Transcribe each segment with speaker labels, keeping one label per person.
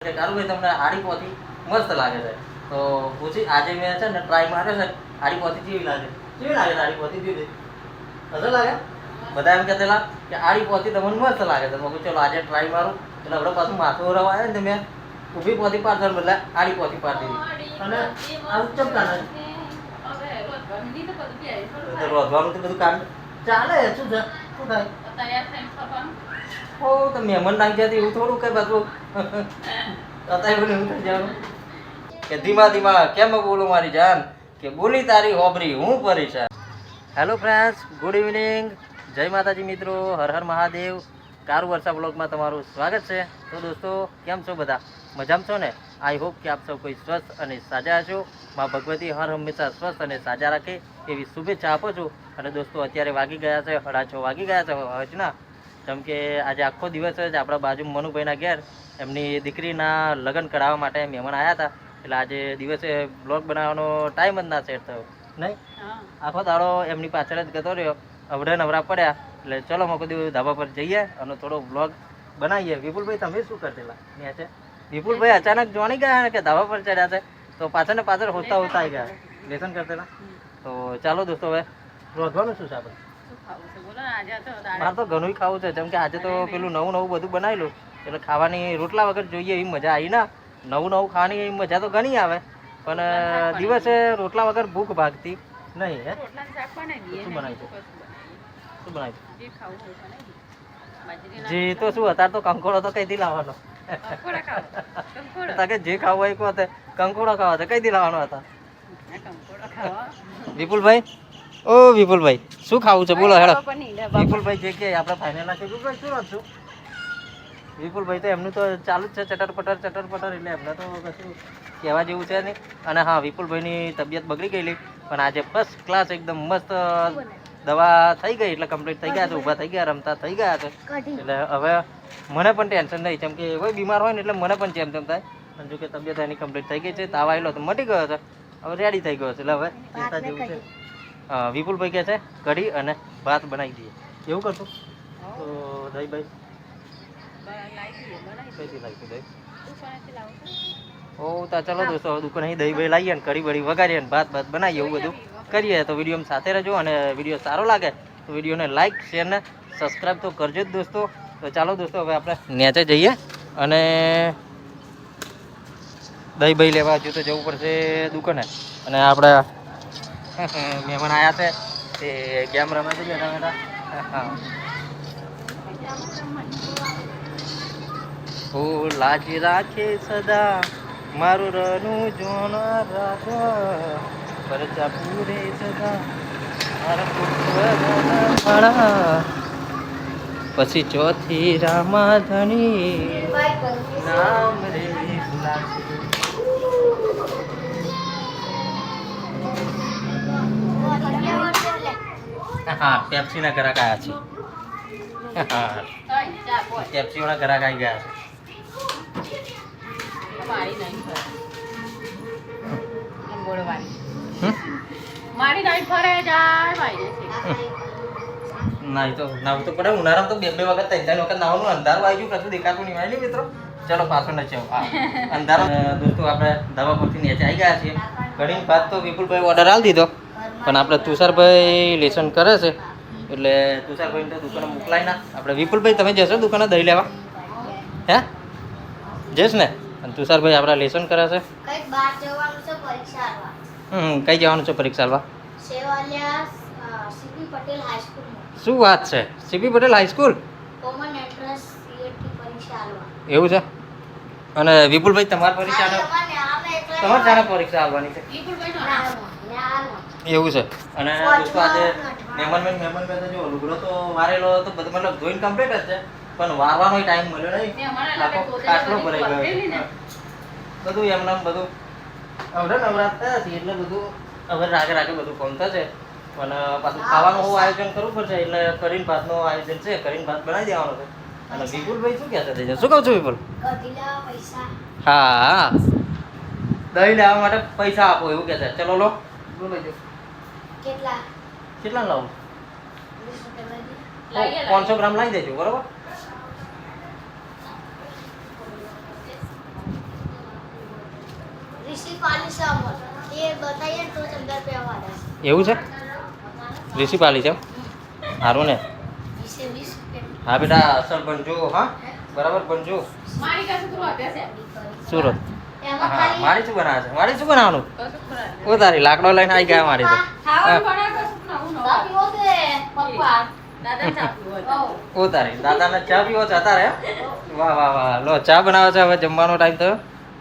Speaker 1: કે કારુભાઈ તમને આડી પોથી મસ્ત લાગે છે. તો પૂછી આજે મેં છે ને ટ્રાય માર્યો છે આડી પોથી કેવી લાગે? કેવી લાગે છે આડી પોથી કેવી અસર લાગે? બધા એમ કહેતેલા કે આડી પોથી તમને મસ્ત લાગે છે. મેં ચલો આજે ટ્રાય મારું. એટલે આપણે પાછું માથું રવા આવે ને મેં ઊભી પોથી પાડતા બદલે આડી પોથી પાર દીધી. અને આવું ચમકા નથી તો રોધવાનું તો બધું કામ ચાલે શું છે? શું થાય? હો તો મહેમાન જતી એવું થોડું કઈ બધું અત્યારે બધું એવું થઈ કે ધીમા ધીમા, કેમ બોલું મારી જાન? કે બોલી તારી હોબરી, હું પરેશાન હેલો ફ્રેન્ડ્સ ગુડ ઇવનિંગ જય માતાજી મિત્રો, હર હર મહાદેવ. કારુ વર્ષા બ્લોગમાં તમારું સ્વાગત છે. તો દોસ્તો, કેમ છો બધા? મજામાં છો ને? આઈ હોપ કે આપ સૌ કોઈ સ્વસ્થ અને સાજા છો માં ભગવતી હર હંમેશા સ્વસ્થ અને સાજા રાખે એવી શુભેચ્છા આપો છો. અને દોસ્તો, અત્યારે વાગી ગયા છે સાડા વાગી ગયા છે હજના જેમ કે આજે આખો દિવસ જ આપણા બાજુ મનુભાઈના ઘેર એમની દીકરીના લગ્ન કરાવવા માટે મહેમાન આવ્યા હતા. એટલે આજે દિવસે બ્લોગ બનાવવાનો ટાઈમ જ ના સેટ થયો. નહીં? આખો દાડો એમની પાછળ જ ગતો રહ્યો. અવડે નવરા પડ્યા. એટલે ચલો મોકો દિવસ ધાબા પર જઈએ અને થોડો બ્લોગ બનાવીએ. વિપુલભાઈ તમે શું કરતેલા ત્યાં છે? વિપુલભાઈ અચાનક જોણી ગયા કે ધાબા પર ચડ્યા છે. તો પાછળ ને પાછળ હોતા હોતા આવી ગયા. લેસન કરતેલા? તો ચાલો દોસ્તો હવે. રોધવાનું શું છે આપણે? મારે તો ઘણું ખાવું છે. જેમ કે આજે તો પેલું નવું નવું બધું બનાવેલું. એટલે ખાવાની રોટલા વગર જોઈએ એવી મજા આવી ના. નવું નવું ખાવાની એવી મજા તો ઘણી આવે. પણ દિવસે રોટલા વગર ભૂખ ભાગતી નહીં હે? શું બનાવ્યું? શું બનાવ્યું? જે તો શું અત્યારે તો કંકોડો તો કઈથી લાવવાનો. તાકે જે ખાવું હોય કહો કંકોડો ખાવા કઈ કઈથી લાવવાનો હતા? વિપુલભાઈ? ઓ વિપુલભાઈ શું ખાવું છે? બોલો હેડો. વિપુલભાઈ જે કે આપણે ફાઇનલ નાખી વિપુલભાઈ શું રાખશું વિપુલભાઈ તો એમનું તો ચાલુ જ છે ચટર પટર ચટર પટર એટલે એમને તો કશું કહેવા જેવું છે નહીં. અને હા વિપુલભાઈની તબિયત બગડી ગયેલી પણ આજે ફર્સ્ટ ક્લાસ એકદમ મસ્ત દવા થઈ ગઈ એટલે કમ્પ્લીટ થઈ ગયા છે ઊભા થઈ ગયા રમતા થઈ ગયા છે. એટલે હવે મને પણ ટેન્શન નહીં કેમ કે કોઈ બીમાર હોય ને એટલે મને પણ જેમ તેમ થાય. પણ જો કે તબિયત એની કમ્પ્લીટ થઈ ગઈ છે તાવ આવેલો તો મટી ગયો છે હવે રેડી થઈ ગયો છે એટલે હવે ચિંતા જેવું છે. વિપુલભાઈ કહે છે, કઢી અને ભાત બનાવી દઈએ. એવું કરશું તો દહી ભાઈ કઈથી લાવીશું ઓ, તો ચલો દોસ્તો દુકાન અહીં દહીં ભાઈ લાવીએ અને કઢી બળી વગાડીએ અને ભાત ભાત બનાવીએ એવું બધું કરીએ. તો વીડિયો સાથે રહેજો અને વીડિયો સારો લાગે તો વિડીયોને લાઈક, શેર ને સબસ્ક્રાઈબ તો કરજો જ દોસ્તો. તો ચાલો દોસ્તો, હવે આપણે નેચે જઈએ અને દહીં ભાઈ લેવા હજુ તો જવું પડશે દુકાને. અને આપણે મહેમાન આવ્યા છે. તે ગેમ રમે છે બેઠા બેઠા. હા ઓ લાજ રાખે સદા. મારું રનું જોના રાજા પરચા પૂરે સદા. પછી ચોથી રામાધણી નામ હા પેપ્સીના ગ્રાહક આવ્યા છે. હા પેપ્સીવાળા ગ્રાહક આવી ગયા છે?
Speaker 2: મારી નાઈ ફરે. જાય ભાઈ
Speaker 1: ના તો નાવું તો પડે ઉનાળામાં તો બે બે વખત ત્રણ ત્રણ વખત નાવાનું અંધારું આવી ગયું કશું દેખાતું નહીં આવી મિત્રો. ચલો પાછળ નથી આવું અંધારો દોસ્તો આપણે દવા પરથી નીચે આવી ગયા છીએ. ઘણી વાત તો વિપુલભાઈ ઓર્ડર આપી દીધો. પણ આપણે તુષારભાઈ લેસન કરે છે. એટલે તુષારભાઈને તો દુકાને મોકલાય ના. આપણે વિપુલભાઈ તમે જશો દુકાને દહીં લેવા? હે? જઈશ ને? અને તુષારભાઈ આપણા લેસન કરે છે.
Speaker 3: કંઈક બહાર જવાનું છે પરીક્ષા આપવા.
Speaker 1: હમ કઈ જવાનું છે પરીક્ષા આલવા
Speaker 3: સેવાલિયા સીપી પટેલ હાઈસ્કૂલમાં
Speaker 1: શું વાત છે? સીપી પટેલ હાઈસ્કૂલ એવું છે? અને વિપુલભાઈ તમારી પરીક્ષા
Speaker 3: તમારે
Speaker 1: પરીક્ષા આવવાની છે? એવું છે. અને દોસ્તો આજે મહેમાન મેન મહેમાન મેં તો જો લુગડો તો વારેલો તો બધું મતલબ જોઈન કમ્પ્લીટ જ છે. પણ વારવાનો ટાઈમ મળ્યો નહીં. આખો કાટલો ભરાઈ ગયો બધું એમને એમ બધું. હવે નવરાત્રા હતી છે એટલે બધું હવે રાગે રાગે બધું કોમ થશે. પણ પાછું ખાવાનું હોવું આયોજન કરવું પડશે એટલે કરીન ભાતનું આયોજન છે કરીન ભાત બનાવી દેવાનું છે. અને વિપુલભાઈ શું કહેતા થઈ શું કહું છું વિપુલ? હા દહીં લેવા માટે પૈસા આપો એવું કહે છે ચલો લો. બોલો.
Speaker 3: કેટલા?
Speaker 1: કેટલા લાવું? પાંચસો ગ્રામ લાવી દેજો બરોબર? એવું છે? ઋષિ પાલી છે સારું ને હા બેટા અસલ બનજો હા? બરાબર બનજો. સુરત. મારી શું બનાવે છે? મારી શું બનાવવાનું? ઓ તારી લાકડો લઈને આવી ગયા મારી તો.
Speaker 2: ખાવાનું બનાવે કશું નવું
Speaker 3: ચા
Speaker 2: નવું
Speaker 3: પીવો કે પપ્પા.
Speaker 2: દાદા ચા પીવો છે.
Speaker 3: ઓ
Speaker 1: તારી દાદાને ચા પીવો છે તારે વાહ વાહ વાહ. લો ચા બનાવે છે? હવે જમવાનો ટાઈમ થયો.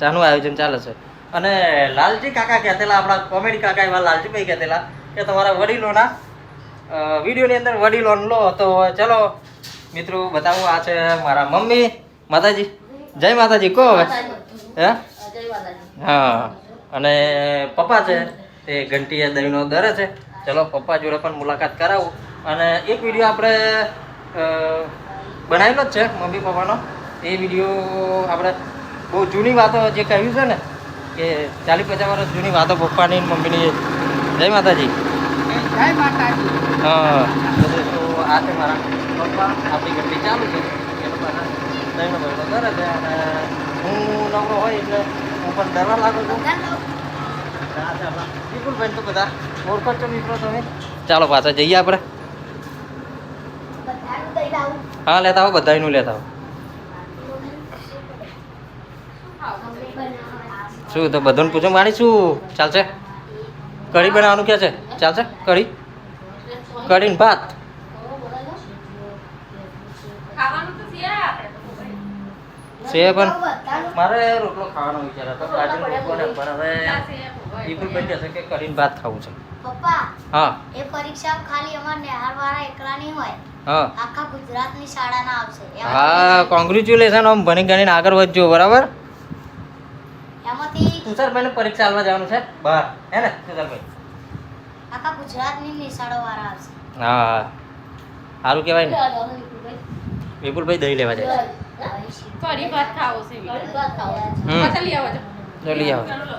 Speaker 1: ચાનું આયોજન ચાલે છે. અને લાલજી કાકા કહેતેલા આપણા કોમેડી કાકા એવા લાલજીભાઈ કહેતેલા કે તમારા વડીલોના વિડીયોની અંદર વડીલો લો. તો ચલો મિત્રો બતાવું આ છે મારા મમ્મી માતાજી. જય માતાજી કહો હવે? હે? હા, અને પપ્પા છે તે ઘંટીએ દહીંનો દર છે. ચલો, પપ્પા જોડે પણ મુલાકાત કરાવું. અને એક વીડિયો આપણે બનાવેલો જ છે, મમ્મી પપ્પાનો. એ વીડિયો આપણે બહુ જૂની વાતો જે કહ્યું છે ને, કે ચાલીસ પચાસ વર્ષ જૂની વાતો પપ્પાની મમ્મીની. જય માતાજી.
Speaker 2: જય માતાજી
Speaker 1: હા તો આ છે મારા પપ્પા, આપણી ઘંટી ચાલુ છે. એનો દહીંનો દર છે, અને હું નવરો હોય એટલે હું પણ ડરવા લાગુ છું. વિપુલભાઈ તો બધા ઓળખો છો મિત્રો તમે. ચાલો પાછા જઈએ આપણે.
Speaker 3: બધાનું
Speaker 1: હા લેતા આવો બધાયનું લેતા આવો. શું તો બધાને પૂછો મારી શું? ચાલશે કઢી બનાવવાનું કે છે? ચાલશે કઢી. કઢી ભાત.
Speaker 2: છે
Speaker 1: પણ.
Speaker 3: બધાનું
Speaker 1: મારે રોટલો ખાવાનો વિચાર હતો બાજુ રોટલો પણ હવે
Speaker 2: ત્યાં છે
Speaker 1: કહેશે કે કઢી ભાત ખાવું છે.
Speaker 3: પપ્પા
Speaker 1: હા.
Speaker 3: એ પરીક્ષા ખાલી અમાર નેહાર એકલા નહીં હોય.
Speaker 1: હા.
Speaker 3: આખા ગુજરાતની શાળાના આવશે.
Speaker 1: હા કોંગ્રેચ્યુલેશન આમ ભણી ગણીને આગળ વધજો બરાબર?
Speaker 3: એમાંથી
Speaker 1: તુષારભાઈને પરીક્ષા આલવા જવાનું છે? બહાર હે ને તુષારભાઈ?
Speaker 3: આખા ગુજરાતની નિશાળો વાળા આવશે.
Speaker 1: હા. સારું કહેવાય ને. વિપુલભાઈ. દહીં લેવા જાય
Speaker 2: કઢી ભાત ખાવો છે વિચાર.
Speaker 1: હમ
Speaker 2: પાછા લઈ આવો છો.
Speaker 1: તો લઈ આવો
Speaker 2: ચાલો લો.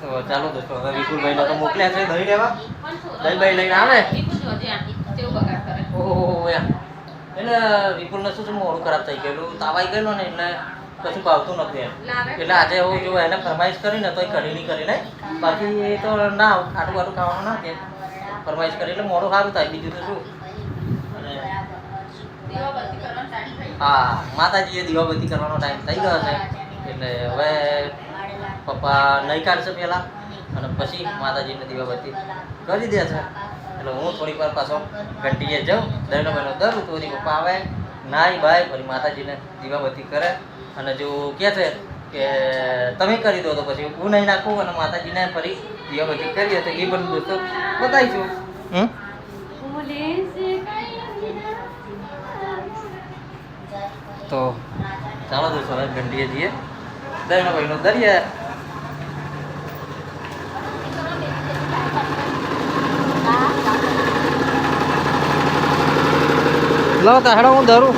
Speaker 1: તો ચાલો દોસ્તો હવે વિપુલભાઈને તો મોકલ્યા છે દહીં લેવા
Speaker 2: પણ
Speaker 1: દહીં બહીં લઈને આવે?
Speaker 2: કરે.
Speaker 1: ઓહો એટલે વિપુલને શું છે મોડું ખરાબ થઈ ગયેલું તાવાઈ ગયેલો ને એટલે કશું ભાવતું નથી એમ. એટલે આજે હું જો એને ફરમાઈશ કરીને તો કઢી નહીં કરી નહીં બાકી એ તો ના ખાટું ખાટું ખાવાનું ના કે. ફરમાઈશ કરી એટલે મોડું સારું થાય. બીજું તો શું. હા, માતાજીએ દીવાબત્તી કરવાનો ટાઈમ થઈ ગયો છે. એટલે હવે પપ્પા નહીં કાઢશે પહેલાં. અને પછી માતાજીને દીવાબત્તી કરી દે છે. એટલે હું થોડીક વાર પાછો ઘંટીએ જાઉં. દરનો મહિનો દર તો પપ્પા આવે. નાય બાય ફરી માતાજીને દીવાબત્તી કરે. અને જો કહે છે કે તમે કરી દો તો પછી હું નહીં નાખું અને માતાજીને ફરી દીવાબત્તી કરીએ તો એ પણ દોસ્તો બતાવીશું હમ? તો ચાલો દોસ્તો હવે ઘંટીએ જઈએ. દરિયા ભાઈનો દરિયા. લો તો હેડો હું ધરું.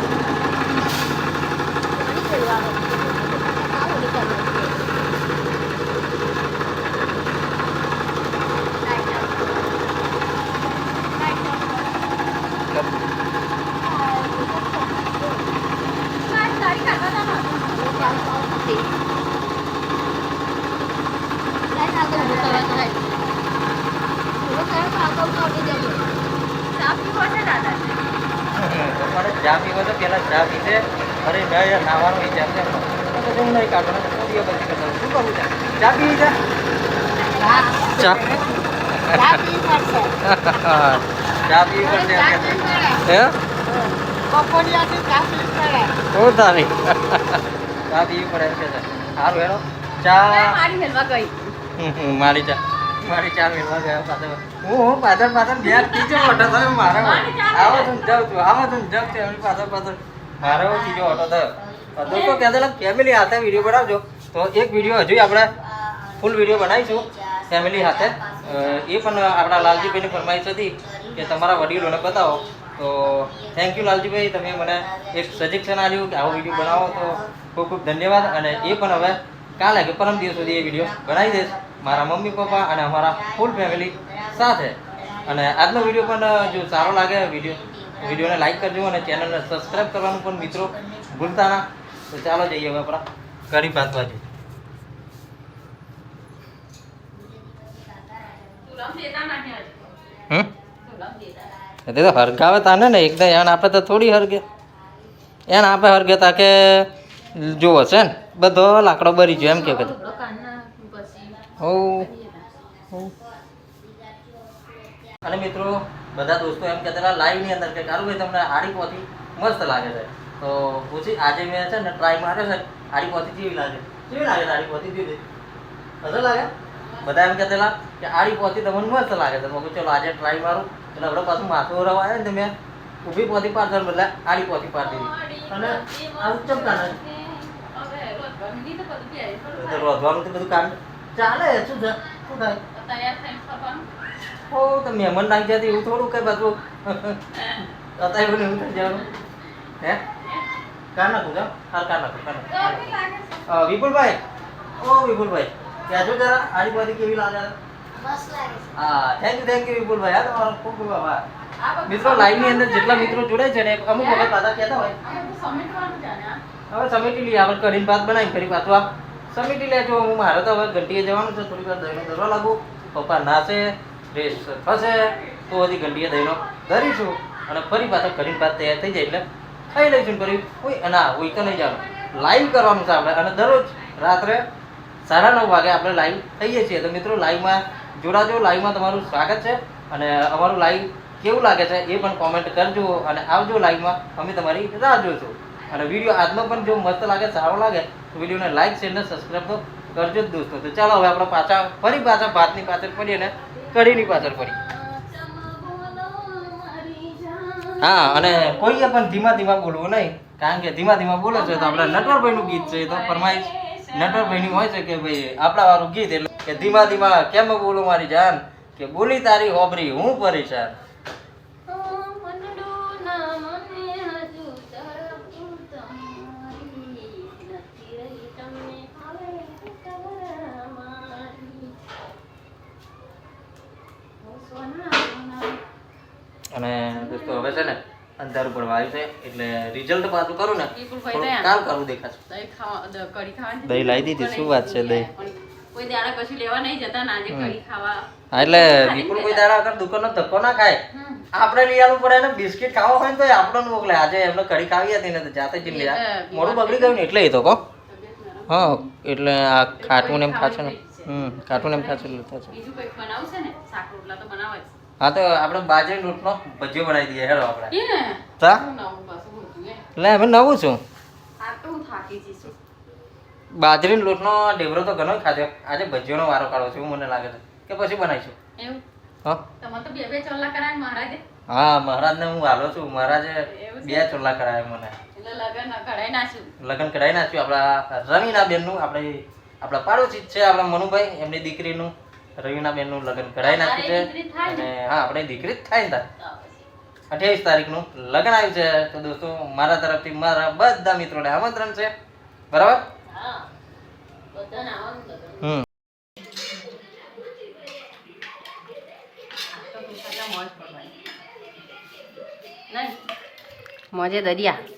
Speaker 2: તારી કાકા ના ચા પીવો છે દાદા
Speaker 1: તમારે ચા પીવો તો પેલા ચા પીશે અરે મેં યાર નાવાનો વિચાર છે હું નહીં કરતા શું છે? ચા પી જા ચા. ચા પીવી પડશે. હે? ઓ તારી? ચા પીવી પડે કે છે સારું હેડો ચા.
Speaker 2: મારી મેલવા ગઈ.
Speaker 1: મારી ચા. મારી ચા મેળવા ગયા પાછળ. હું હું પાછળ પાછળ બે ટીચર મોટા તમે મારે. આવો તું જાઉં છું આવો તું જાઉં છું એમની પાછળ પાછળ. મારો બીજો ઓટો થયો. દોસ્તો કહેતા ફેમિલી સાથે વીડિયો બનાવજો. તો એક વીડિયો હજુ આપણે ફૂલ વીડિયો બનાવીશું ફેમિલી સાથે એ પણ આપણા લાલજીભાઈની ફરમાઈશ હતી કે તમારા વડીલોને બતાવો. તો થેન્ક યુ લાલજીભાઈ, તમે મને એક સજેશન આપ્યું કે આવો વીડિયો બનાવો. તો ખૂબ ખૂબ ધન્યવાદ. અને એ પણ હવે કાલે કે પરમ દિવસ સુધી એ વીડિયો બનાવી દઈશ. મારા મમ્મી, પપ્પા અને અમારા ફૂલ ફેમિલી સાથે. અને આજનો વીડિયો પણ જો સારો લાગે વીડિયો વિડીયોને લાઈક કરજો અને ચેનલને સબસ્ક્રાઈબ કરવાનું પણ મિત્રો ભૂલતા ના. તો ચાલો જઈએ હવે આપણા કઢી ભાત બાજુ. તે તો હરગાવે તાને ને એકદમ એણ આપે તો થોડી હરગે. એણ આપે હરગે તા કે જુઓ છે ને બધો લાકડો બરી ગયો એમ કે. કદી
Speaker 2: લુગડો
Speaker 1: હો. હો. અને મિત્રો બધા દોસ્તો એમ કહેતા હતા લાઈવ અંદર કે કારુભાઈ તમને આડી પોથી મસ્ત લાગે છે. તો પૂછી આજે મેં છે ને ટ્રાય માર્યો છે? આડી પોથી કેવી લાગે? કેવી લાગે આડી પોથી? દીધી અસર લાગે? બધા એમ કહેતા કે આડી પોથી તમને મસ્ત લાગે છે. મેં ચલો આજે ટ્રાય મારું. એટલે આપણે પાછું માથું રવા આવ્યો ને તો મેં ઊભી પોથી પાડતા બદલે આડી પોથી પાર દીધી. અને
Speaker 2: તો થાય.
Speaker 1: રોધવાનું તો બધું કામ ચાલે શું થાય શું થાય? હો તો મહેમાન નાખી જતી એવું થોડું કઈ પાછું અત્યારે એવું ને એવું થઈ જવાનું હે? કાર નાખું જાઓ હા? કાર નાખું કાર નાખું વિપુલભાઈ? ઓ વિપુલભાઈ કહેજો જરા આડી બાજુ કેવી લાગે? હા થેન્ક યુ થેન્ક યુ વિપુલભાઈ. હા તમારો ખૂબ ખૂબ આભાર. મિત્રો લાઈવની અંદર જેટલા મિત્રો જોડાય છે ને અમુક વખત પાછા કહેતા હોય. હવે સમેટી લઈએ આપણે કરીને ભાત બનાવી ફરી પાછું આ સમેટી લેજો હું મારે તો હવે ઘંટીએ જવાનું છે થોડીક વાર દહીંનો દરવા લાગુ. પપ્પા નાશે ડ્રેસ થશે, તો હજી ઘંટીએ દહીંનો ધરીશું. અને ફરી પાછો કરીને ભાત તૈયાર થઈ જાય એટલે ખાઈ લઈશું ફરી. કોઈ ના હોય તો નહીં જવાનું. લાઈવ કરવાનું છે આપણે. અને દરરોજ રાત્રે સાડા નવ વાગે આપણે લાઈવ થઈએ છીએ. તો મિત્રો લાઈવમાં જોડાજો. લાઈવમાં તમારું સ્વાગત છે. અને અમારું લાઈવ કેવું લાગે છે એ પણ કોમેન્ટ કરજો. અને આવજો લાઈવમાં અમે તમારી રાહ જોઈશું અને વીડિયો આજનો પણ જો મસ્ત લાગે, સારો લાગે, તો વિડીયોને લાઈક શેર ને સબસ્ક્રાઈબ તો કરજો જ દોસ્તો. તો ચાલો હવે આપણે પાછા ફરી પાછા ભાતની પાછળ પડીએ ને કઢીની પાછળ પડી. હા, અને કોઈએ પણ ધીમા ધીમા બોલવું નહીં. કારણ કે ધીમા ધીમા બોલે છે તો આપણે નટવરભાઈનું ગીત છે તો ફરમાઈશ. નટવરભાઈની હોય છે કે ભાઈ આપણા વાળું ગીત એટલે કે ધીમા ધીમા કેમ બોલો મારી જાન? કે બોલી તારી હોબરી, હું પરેશાન. અને દોસ્તો હવે છે ને અંધારું પડવા આવ્યું છે એટલે રિઝલ્ટ પાછું કરું ને કાલ કરવું દેખાશે.
Speaker 2: દહીં
Speaker 1: લાવી દીધી, શું વાત છે દહીં?
Speaker 2: કોઈ દાડા કશું લેવા નહીં જતા ને કઢી ખાવા.
Speaker 1: હા એટલે વિપુલ કોઈ દાડા અગર દુકાનનો ધક્કો ના ખાય. આપણે લઈ પડે ને બિસ્કિટ ખાવા હોય ને તો આપણને મોકલે. આજે એમને કઢી ખાવી હતી ને તો જાતે જ લઈ આવ્યા. બગડી ગયું ને એટલે એ તો કહો. હા એટલે આ ખાટું ને એમ ખાશે ને. હમ ખાટું ને એમ ખાશે
Speaker 2: બીજું કંઈક બનાવવું છે ને? શાક રોટલા તો બનાવે જ.
Speaker 1: હા તો આપણે બાજરી લોટનો ભજીયો બનાવી દઈએ. હેડો આપણે. તા? લે હવે નવું છું.
Speaker 2: આ તો હું થાકી જઈશ.
Speaker 1: બાજરીનો લોટનો ઢેબરો તો ઘણો ખાધો. આજે ભજીયોનો વારો કાઢો છે એવું મને લાગે છે. કે પછી બનાવીશું? હા.
Speaker 2: તમે તો બે બે ચોલ્લા કરાય મહારાજે.
Speaker 1: હા મહારાજને હું હાલો છું. મહારાજે બે ચોલ્લા કરાયા મને.
Speaker 2: એટલે લગન કઢાઈ નાખ્યું.
Speaker 1: લગ્ન કરાવી નાખ્યું. આપણા રવીના બેનનું આપણે આપણા પાડોશી છે આપણા મનુભાઈ એમની દીકરીનું. રવીના બેનનું લગ્ન કરાવી નાખ્યું છે અને હા આપણે દીકરી જ થાય ને. અઠ્યાવીસ તારીખનું લગ્ન આવ્યું છે. તો દોસ્તો મારા તરફથી મારા બધા મિત્રોને આમંત્રણ છે. બરાબર. હમ?
Speaker 2: મોજે દરિયા.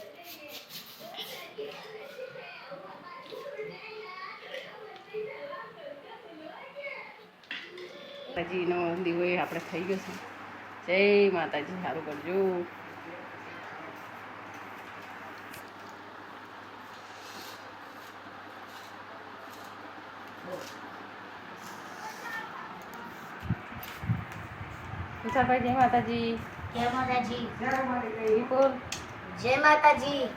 Speaker 2: માતાજીનો દીવો એ આપણે થઈ ગયો છે. જય માતાજી સારું કરજો. વિશાલભાઈ જય માતાજી.
Speaker 3: જય માતાજી. જય માતાજી.